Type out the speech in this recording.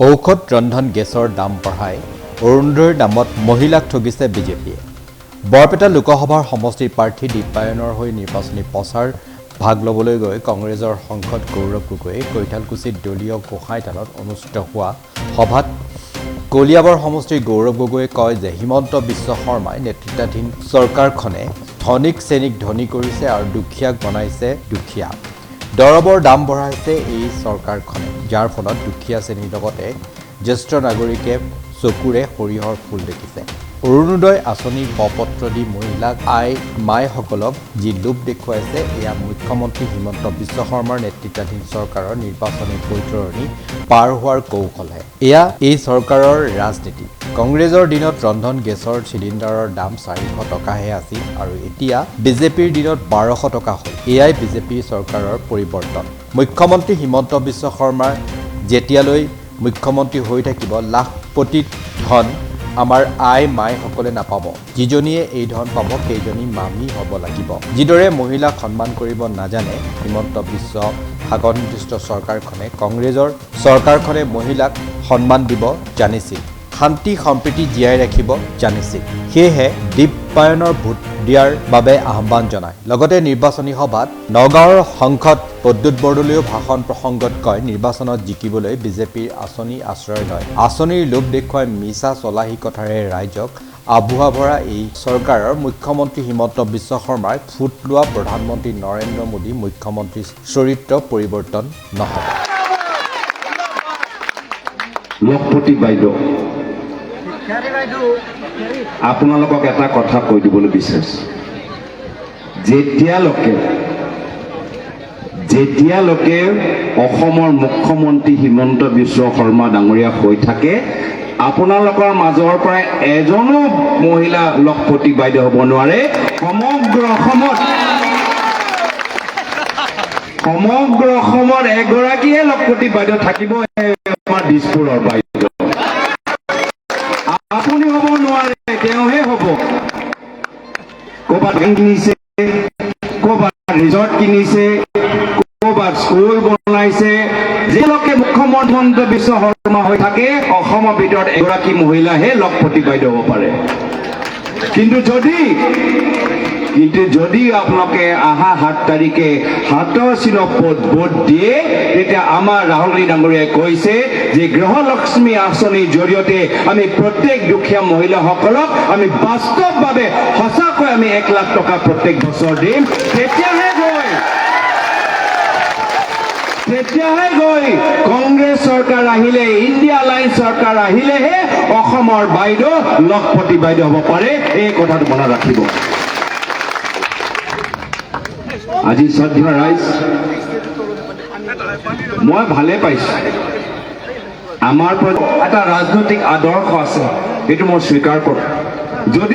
ঔষধ ৰন্ধন গেছৰ দাম বঢ়াই অৰুণোদয়ৰ নামত মহিলাক ঠগিছে বিজেপিয়ে। বৰপেটা লোকসভাৰ সমষ্টিৰ প্ৰাৰ্থী দীপায়নৰ হৈ নিৰ্বাচনী প্ৰচাৰ ভাগ ল'বলৈ গৈ কংগ্ৰেছৰ সাংসদ গৌৰৱ গগৈয়ে কৈঠালকুছিত দলীয় গোসাঁইথানত অনুষ্ঠিত হোৱা সভাত কলিয়াবৰ সমষ্টিৰ গৌৰৱ গগৈয়ে কয় যে হিমন্ত বিশ্ব শৰ্মাই নেতৃত্বাধীন চৰকাৰখনে ধনীক শ্ৰেণীক ধনী কৰিছে আৰু দুখীয়াক বনাইছে দুখীয়া। দৰৱৰ দাম বঢ়াইছে এই চৰকাৰখনে। যাৰ ফলত দুখীয়া শ্ৰেণীৰ লগতে জ্যেষ্ঠ নাগৰিকে চকুৰে সৰিয়হৰ ফুল দেখিছে। অৰুণোদয় আঁচনিৰ প্ৰপত্ৰ দি মহিলাক আই মাইসকলক যি লোভ দেখুৱাইছে এয়া মুখ্যমন্ত্ৰী হিমন্ত বিশ্ব শৰ্মাৰ নেতৃত্বাধীন চৰকাৰৰ নিৰ্বাচনী বৈতৰণি পাৰ হোৱাৰ কৌশলহে এয়া এই চৰকাৰৰ ৰাজনীতি। কংগ্ৰেছৰ দিনত ৰন্ধন গেছৰ চিলিণ্ডাৰৰ দাম চাৰিশ টকাহে আছিল আৰু এতিয়া বিজেপিৰ দিনত বাৰশ টকা হ'ল। এয়াই বিজেপিৰ চৰকাৰৰ পৰিৱৰ্তন। মুখ্যমন্ত্ৰী হিমন্ত বিশ্ব শৰ্মাৰ যেতিয়ালৈ মুখ্যমন্ত্ৰী হৈ থাকিব লাখপতি ধন আমাৰ আই মাইসকলে নাপাব। যিজনীয়ে এই ধন পাব সেইজনী মামী হ'ব লাগিব। যিদৰে মহিলাক সন্মান কৰিব নাজানে হিমন্ত বিশ্ব শাসননিৰ্দিষ্ট চৰকাৰখনে কংগ্ৰেছৰ চৰকাৰখনে মহিলাক সন্মান দিব জানিছিল। শান্তি সম্প্ৰীতি জীয়াই ৰাখিব জানিছিল। সেয়েহে দীপায়নৰ ভোট দিয়াৰ বাবে আহ্বান জনায়। লগতে নিৰ্বাচনী সভাত নগাঁৱৰ সাংসদ প্ৰদ্যুৎ বৰদলৈয়েও ভাষণ প্ৰসংগত কয় নিৰ্বাচনত জিকিবলৈ বিজেপিৰ আঁচনি আশ্ৰয় লয়। আঁচনিৰ লোভ দেখুৱাই মিছা চলাহী কথাৰে ৰাইজক আভুৱা ভৰা এই চৰকাৰৰ মুখ্যমন্ত্ৰী হিমন্ত বিশ্ব শৰ্মাই ফুট লোৱা প্ৰধানমন্ত্ৰী নৰেন্দ্ৰ মোদী মুখ্যমন্ত্ৰীৰ চৰিত্ৰ পৰিৱৰ্তন লখপতি বাইদেউ আপোনালোকক এটা কথা কৈ দিবলৈ বিচাৰিছোঁ। যেতিয়ালৈকে যেতিয়ালৈকে অসমৰ মুখ্যমন্ত্ৰী হিমন্ত বিশ্ব শৰ্মা ডাঙৰীয়া হৈ থাকে, আপোনালোকৰ মাজৰ পৰা এজনো মহিলা লখপতি বাইদেউ হ'ব নোৱাৰে। সমগ্ৰ অসমত সমগ্ৰ অসমত এগৰাকীয়ে লখপতি বাইদেউ থাকিব আমাৰ দিছপুৰৰ বাইদেউ। কিনিছে ক'ৰবাত ৰিজৰ্ট কিনিছে ক'ৰবাত স্কুল বনাইছে। যিলোকে মুখ্যমন্ত্ৰী বিশ্ব শৰ্মা হৈ থাকে, অসমৰ ভিতৰত এগৰাকী মহিলাহে লখপতি বাইদেউ হ'ব পাৰে। কিন্তু যদি কিন্তু যদি আপোনালোকে অহা সাত তাৰিখে সাতৰ চিনপত ভোট দিয়ে তেতিয়া আমাৰ ৰাহুল গান্ধী ডাঙৰীয়াই কৈছে যে গৃহলক্ষ্মী আঁচনিৰ জৰিয়তে আমি প্ৰত্যেক দুখীয়া মহিলাসকলক আমি বাস্তৱভাৱে সঁচাকৈ আমি এক লাখ টকা প্ৰত্যেক বছৰ দিম। তেতিয়াহে গৈ তেতিয়াহে গৈ কংগ্ৰেছ চৰকাৰ আহিলে, ইণ্ডিয়া লাইন চৰকাৰ আহিলেহে অসমৰ বাইদেউ, লখপতি বাইদেউ হ'ব পাৰে, এই কথাটো মনত ৰাখিব। আজি শ্ৰদ্ধা ৰাইজ, মই ভালে পাইছো। আমাৰ এটা ৰাজনৈতিক আদৰ্শ আছে সেইটো মই স্বীকাৰ কৰোঁ। যদি